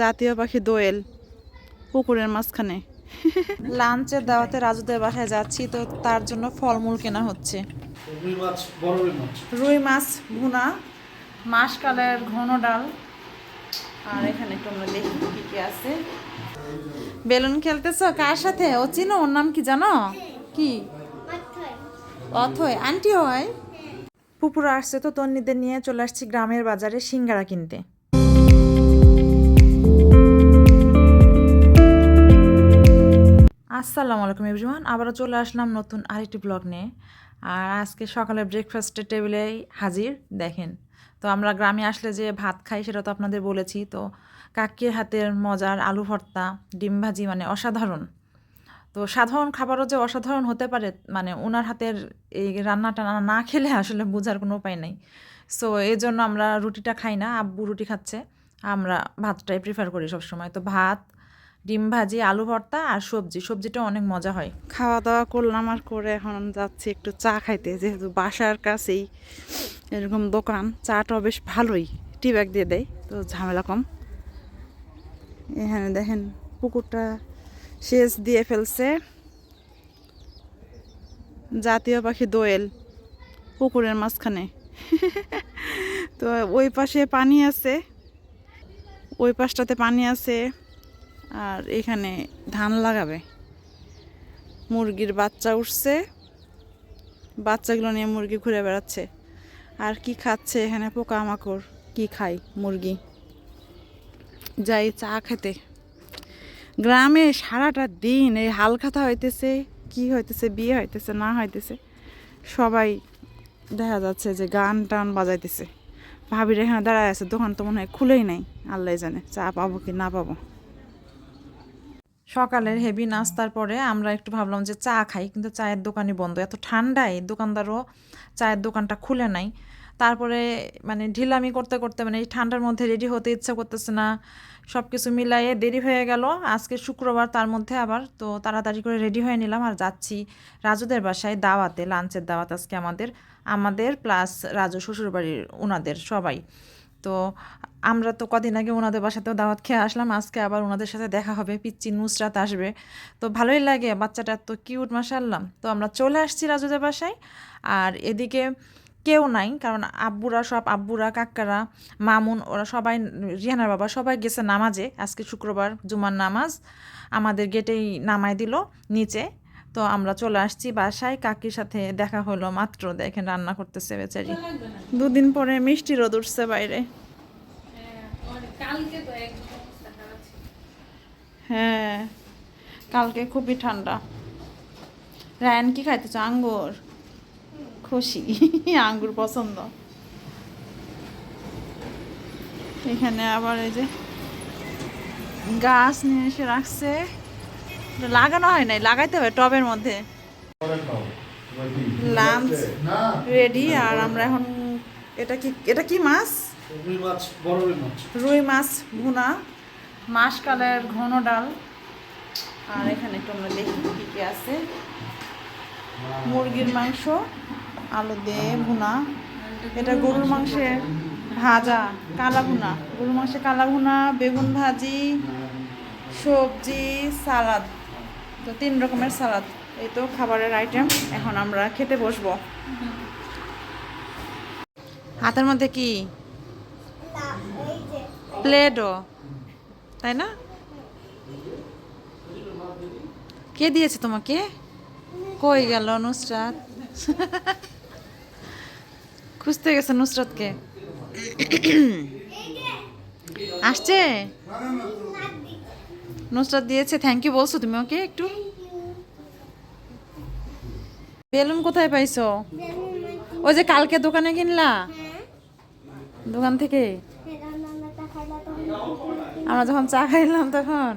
জাতীয় পাখি দোয়েল পুকুরের মাঝখানে। লাঞ্চের দাওয়াতে রাজুদের বাসায় যাচ্ছি তো তার জন্য ফলমূল কেনা হচ্ছে। রুই মাছ ভুনা মাসকালের ঘন ডাল। আর এখানে একটু আমরা দেখি কি কি আছে। বেলুন খেলতেছ? কার সাথে? ও চিনো ওর নাম কি জানো? কি? অথয় আন্টি হয়? পুপুরা আসছে তো তন্নিদের নিয়ে চলে আসছি গ্রামের বাজারে সিঙ্গারা কিনতে। আসসালামু আলাইকুম এভরিওয়ান আবারও চলে আসলাম নতুন আরেকটি ব্লগ নিয়ে। আর আজকে সকালে ব্রেকফাস্টের টেবিলে হাজির, দেখেন। তো আমরা গ্রামে আসলে যে ভাত খাই, সেটা তো আপনাদের বলেছি। তো কাকির হাতের মজার আলু ভর্তা, ডিম ভাজি মানে অসাধারণ। তো সাধারণ খাবারও যে অসাধারণ হতে পারে মানে ওনার হাতের এই রান্নাটা না- না খেলে আসলে বোঝার কোনো উপায় নাই। সো এই জন্য আমরা রুটিটা খাই না, আব্বু রুটি খাচ্ছে। আমরা ভাতটাই প্রিফার করি সবসময়। তো ভাত ডিম ভাজি, আলু ভর্তা আর সবজি। সবজিটা অনেক মজা হয়। খাওয়া দাওয়া করলাম আর করে এখন যাচ্ছি একটু চা খাইতে, যেহেতু বাসার কাছেই এরকম দোকান, চাটাও বেশ ভালোই টি ব্যাগ দিয়ে দেয়, তো ঝামেলা কম। এখানে দেখেন পুকুরটা সেচ দিয়ে ফেলছে। জাতীয় পাখি দোয়েল পুকুরের মাঝখানে। তো ওই পাশে পানি আছে, ওই পাশটাতে পানি আছে। আর এখানে ধান লাগাবে। মুরগির বাচ্চা উঠছে। বাচ্চাগুলো নিয়ে মুরগি ঘুরে বেড়াচ্ছে। আর কি খাচ্ছে এখানে পোকামাকড়? কি খায় মুরগি? যাই চা খেতে। গ্রামে সারাটা দিন এই হালখাতা হইতেছে, কি হইতেছে, বিয়ে হইতেছে, না হইতেছে, সবাই দেখা যাচ্ছে যে গান টান বাজাইতেছে। ভাবির এখানে দাঁড়ায় আছে, দোকান তো মনে হয় খুলেই নাই আল্লাহ জানে, চা পাবো কি না পাবো। সকালের হেভি নাস্তার পরে আমরা একটু ভাবলাম যে চা খাই, কিন্তু চায়ের দোকানই বন্ধ। এত ঠান্ডায় দোকানদারও চায়ের দোকানটা খুলে নাই। তারপরে মানে ঢিলামি করতে করতে মানে এই ঠান্ডার মধ্যে রেডি হতে ইচ্ছা করতেছে না সব কিছু মিলাইয়ে দেরি হয়ে গেল। আজকে শুক্রবার, তার মধ্যে আবার তো তাড়াতাড়ি করে রেডি হয়ে নিলাম আর যাচ্ছি রাজুদের বাসায় দাওয়াতে লাঞ্চের দাওয়াত আজকে আমাদের আমাদের প্লাস রাজু শ্বশুরবাড়ির ওনাদের সবাই। তো আমরা তো কদিন আগে ওনাদের বাসাতেও দাওয়াত খেয়ে আসলাম, আজকে আবার ওনাদের সাথে দেখা হবে, পিচ্চি নুসরাত আসবে। তো ভালোই লাগে, বাচ্চাটা তো কিউট মাসাল্লাম তো আমরা চলে আসছি রাজুদের বাসায়, আর এদিকে কেউ নাই, কারণ আব্বুরা সব, আব্বুরা কাক্কারা মামুন, ওরা সবাই রিহানার বাবা সবাই গেছে নামাজে। আজকে শুক্রবার জুমার নামাজ, আমাদের গেটেই নামাই দিল, নিচে। তো আমরা চলে আসছি বাসায়। কাকির সাথে দেখা হলো মাত্র। দেখেন রান্না করতেছে বেচারি। দুদিন পরে মিষ্টি রোদ উঠছে বাইরে। হ্যাঁ কালকে খুবই ঠান্ডা। রায়ান কি খাইতেছ আঙ্গুর। খুশি। আঙ্গুর পছন্দ। এখানে আবার এই যে গাছ নিয়ে এসে রাখছে। লাগানো হয় নাই লাগাইতে হবে টবের মধ্যে। লাঞ্চ রেডি আর আমরা এখন এটা কি এটা কি মাছ? রুই মাছ ভুনা মাসকালের ঘন ডাল। আর এখানে একটু আমরা দেখি কি কি আছে। মুরগির মাংস আলু দিয়ে ভুনা। এটা গরুর মাংসের ভাজা কালা ভুনা। গরুর মাংসের কালা ভুনা বেগুন ভাজি সবজি সালাদ। তো তিন রকমের সালাদ। এই তো খাবারের আইটেম এখন আমরা খেতে বসবো। হাতের মধ্যে কি? প্লেডো তাই না? কে দিয়েছে তোমাকে? কই গেল নুসরাত? খুঁজতে গেছে নুসরাতকে। আসছে? নুসরাত দিয়েছে থ্যাংক ইউ বলছো তুমি ওকে একটু? বেলুন কোথায় পাইছো? ওই যে কালকে দোকানে কিনলা? দোকান থেকে? আমরা যখন চা খাইলাম তখন?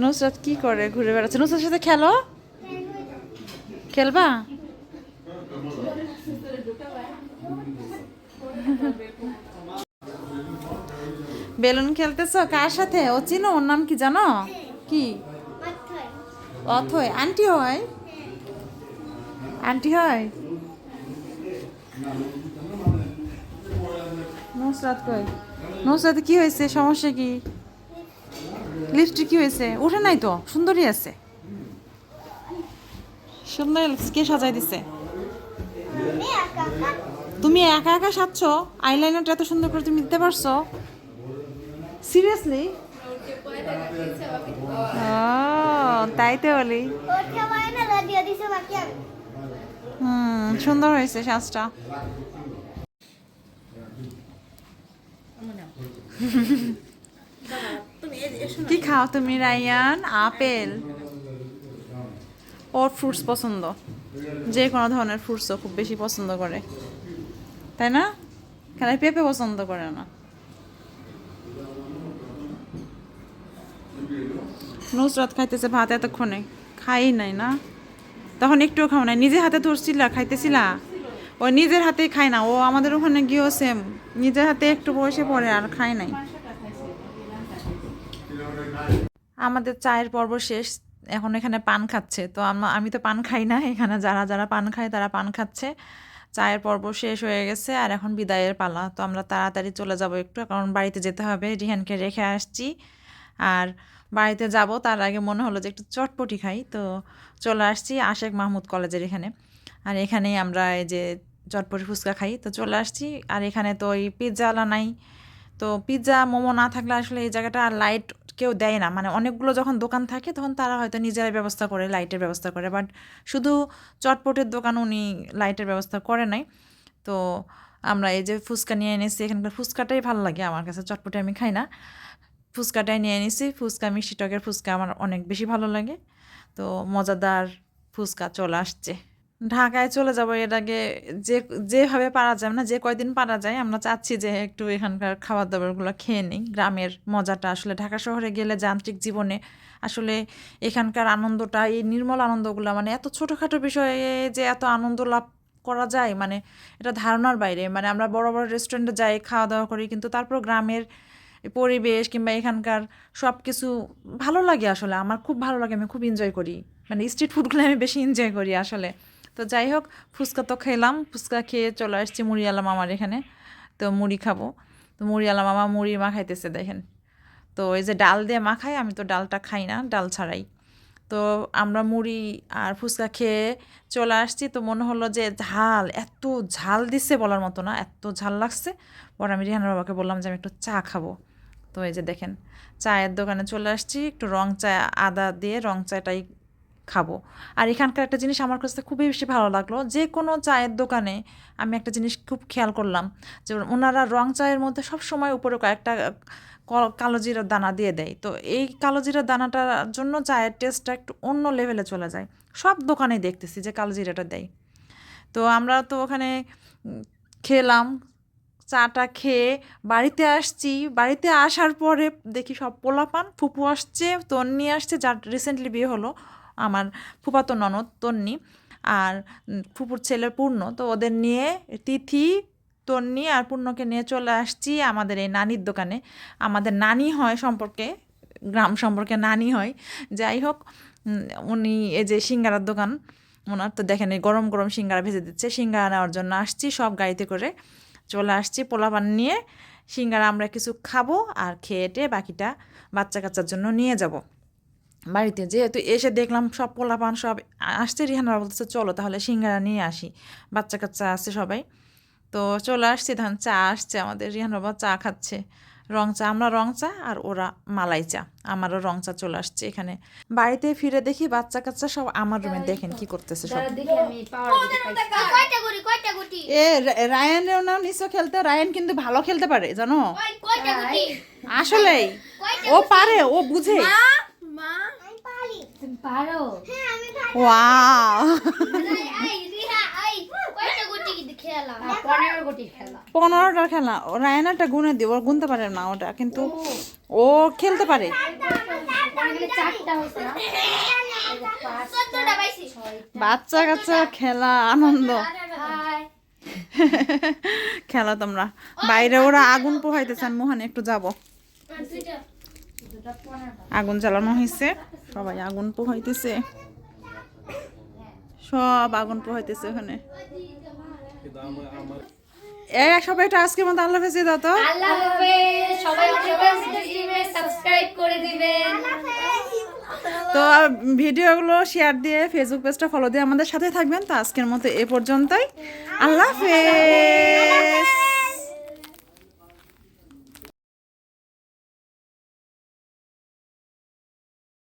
নুসরাত কি করে ঘুরে বেড়াচ্ছে? নুসরাতের সাথে খেলো? খেলবা। বেলুন খেলতেছ? কার সাথে? ও চিনো? ওর নাম কি জানো? কি? অথয়। আন্টি হয়? আন্টি হয়? নুসরাত কই? নুসরাত, কি হয়েছে? সমস্যা কি? লিপস্টিক কি হয়েছে? ওঠে নাই তো? সুন্দরই আছে। সুন্দর। কে সাজাই দিছে? তুমি একা একা সাজছ? আইলাইনারটা এত সুন্দর করে তুমি দিতে পারছ? সিরিয়াসলি তাই তো বলি। হুম, সুন্দর হয়েছে সাজটা। কি খাও তুমি, রায়ান? আপেল। ওর ফ্রুটস পছন্দ। যে কোনো ধরনের ফ্রুটসও খুব বেশি পছন্দ করে। তাই না? খালি পেঁপে পছন্দ করে না। নুসরাত খাইতেছে ভাত এতক্ষণে। খাই নাই না। তখন একটুও খাও নাই। নিজের হাতে ধরছিলা, খাইতেছিলা। ও নিজের হাতেই খায় না। ও আমাদের ওখানে গিয়েও সেম নিজের হাতে একটু বসে পড়ে আর খায় নাই। আমাদের চায়ের পর্ব শেষ। এখন এখানে পান খাচ্ছে। তো আমা- তো পান খাই না। এখানে যারা যারা পান খায়, তারা পান খাচ্ছে। চায়ের পর্ব শেষ হয়ে গেছে আর এখন বিদায়ের পালা। তো আমরা তাড়াতাড়ি চলে যাব একটু। কারণ বাড়িতে যেতে হবে। রিহানকে রেখে আসছি। আর বাড়িতে যাব, তার আগে মনে হলো যে একটু চটপটি খাই। তো চলে আসছি আশেক মাহমুদ কলেজের এখানে। আর এখানেই আমরা এই যে চটপটি ফুচকা খাই। তো চলে আসছি, আর এখানে তো ওই পিৎজাওয়ালা নাই। তো পিৎজা, মোমো না থাকলে আসলে এই জায়গাটা আর লাইট কেউ দেয় না। মানে অনেকগুলো যখন দোকান থাকে, তখন তারা হয়তো নিজেরাই ব্যবস্থা করে লাইটের ব্যবস্থা করে। বাট শুধু চটপটের দোকান উনি লাইটের ব্যবস্থা করে নাই। তো আমরা এই যে ফুচকা নিয়ে এনেছি, এখানকার ফুচকাটাই ভালো লাগে আমার কাছে। চটপটে আমি খাই না। ফুচকাটাই নিয়ে এনেছি। ফুচকা, মিষ্টি টকের ফুচকা আমার অনেক বেশি ভালো লাগে। তো মজাদার ফুচকা চলে আসছে। ঢাকায় চলে যাব এর আগে যে, যেভাবে পারা যায় না যে কয়দিন পারা যায়, আমরা চাচ্ছি যে একটু এখানকার খাবার দাবারগুলো খেয়ে নিই। গ্রামের মজাটা আসলে ঢাকা শহরে গেলে যান্ত্রিক জীবনে আসলে এখানকার আনন্দটা, এই নির্মল আনন্দগুলো মানে এত ছোটোখাটো বিষয়ে যে এত আনন্দ লাভ করা যায় মানে এটা ধারণার বাইরে। মানে আমরা বড় বড় রেস্টুরেন্টে যাই, খাওয়া দাওয়া করি, কিন্তু তারপর গ্রামের পরিবেশ কিংবা এখানকার সব কিছু ভালো লাগে আসলে। আমার খুব ভালো লাগে, আমি খুব এনজয় করি। মানে স্ট্রিট ফুডগুলো আমি বেশি এনজয় করি আসলে। তো যাই হোক, ফুচকা তো খেলাম, ফুচকা খেয়ে চলে আসছি মুড়িওয়ালা মামার এখানে। তো মুড়ি খাব। তো মুড়িওয়ালা মামা মুড়ি মাখাইতেছে দেখেন। তো এই যে ডাল দিয়ে মাখাই আমি তো ডালটা খাই না, ডাল ছাড়াই। তো আমরা মুড়ি আর ফুচকা খেয়ে চলে আসছি। তো মনে হলো যে ঝাল, এত ঝাল দিচ্ছে বলার মতো না, এত ঝাল লাগছে। পরে আমি রিহানের বাবাকে বললাম যে আমি একটু চা খাব। তো এই যে দেখেন, চায়ের দোকানে চলে আসছি, একটু রং চা আদা দিয়ে রং চাটাই খাব। আর এখানকার একটা জিনিস আমার কাছে খুবই বেশি ভালো লাগল, যে কোনো চায়ের দোকানে আমি একটা জিনিস খুব খেয়াল করলাম, যে ওনারা রং চায়ের মধ্যে সব সময় উপরে কয়েকটা কালো জিরার দানা দিয়ে দেয়। তো এই কালো জিরার দানাটার জন্য চায়ের টেস্টটা একটু অন্য লেভেলে চলে যায়। সব দোকানেই দেখতেছি যে কালো জিরাটা দেয়। তো আমরা তো ওখানে খেলাম চাটা খেয়ে বাড়িতে আসছি। বাড়িতে আসার পরে দেখি সব পোলাপান, ফুপু আসছে, তন্নি আসছে, যার রিসেন্টলি বিয়ে হলো, আমার ফুপাতো ননদ, তন্নি, আর ফুপুর ছেলে পূর্ণ। তো ওদের নিয়ে তিথি, তন্নি আর পূর্ণকে নিয়ে চলে আসছি আমাদের এই নানির দোকানে। আমাদের নানি হয় সম্পর্কে, গ্রাম সম্পর্কে নানি হয়। যাই হোক উনি এই যে সিঙ্গারার দোকান, ওনার তো দেখেন এই গরম গরম সিঙ্গারা ভেজে দিচ্ছে, সিঙ্গারা নেওয়ার জন্য আসছি, সব গাড়িতে করে। চলে আসছি পোলাপান নিয়ে। সিঙ্গারা আমরা কিছু খাব আর খেয়েটে বাকিটা বাচ্চা কাচ্চার জন্য নিয়ে যাব। বাড়িতে যেহেতু এসে দেখলাম সব পোলাপান সব আসছে রিহানারা বলতেছে, চলো তাহলে সিঙ্গারা নিয়ে আসি। বাচ্চা কাচ্চা আছে সবাই। তো চলে আসছি, ধান চা আসছে আমাদের, রিহান বাবা চা খাচ্ছে। রং চা আমরা রং চা আর ওরা মালাই চা আমারও রং চা চলে আসছে এখানে। বাড়িতে ফিরে দেখি বাচ্চা কাচ্চা সব আমার রুমে দেখেন কি করতেছে সব। এ রায়ানেও নাও নিশ্চয় খেলতে রায়ান কিন্তু ভালো খেলতে পারে জানো? ওই কয়টা গুটি? আসলেই। ও পারে ও বুঝে। মা আমি পারি তুমি পারো হ্যাঁ আমি পারি ওয়াও এই এই রিহা এই কয়টা গুটি খেলা আর পনেরো কোটি খেলা পনেরোটার খেলা। ও রায়ানাটা গুনে দিব ওর গুনতে পারে না ওটা কিন্তু ও খেলতে পারে। বাচ্চা কাচ্চা খেলা আনন্দ। খেলা তোমরা। বাইরে ওরা আগুন পোহাইতেছেন মোহন একটু যাব। আগুন জ্বালানো হয়েছে সবাই আগুন পোহাইতেছে। সব আগুন পোহাইতেছে ওখানে। এই সবাই একটা আজকের মতো আল্লাহ হাফেজ দাও তো। আল্লাহ হাফেজ। সবাই সবাই সাবস্ক্রাইব করে দিবেন। তো ভিডিওগুলো শেয়ার দিয়ে ফেসবুক পেজটা ফলো দিয়ে আমাদের সাথে থাকবেন। তো আজকের মতো এ পর্যন্তই। আল্লাহ হাফেজ।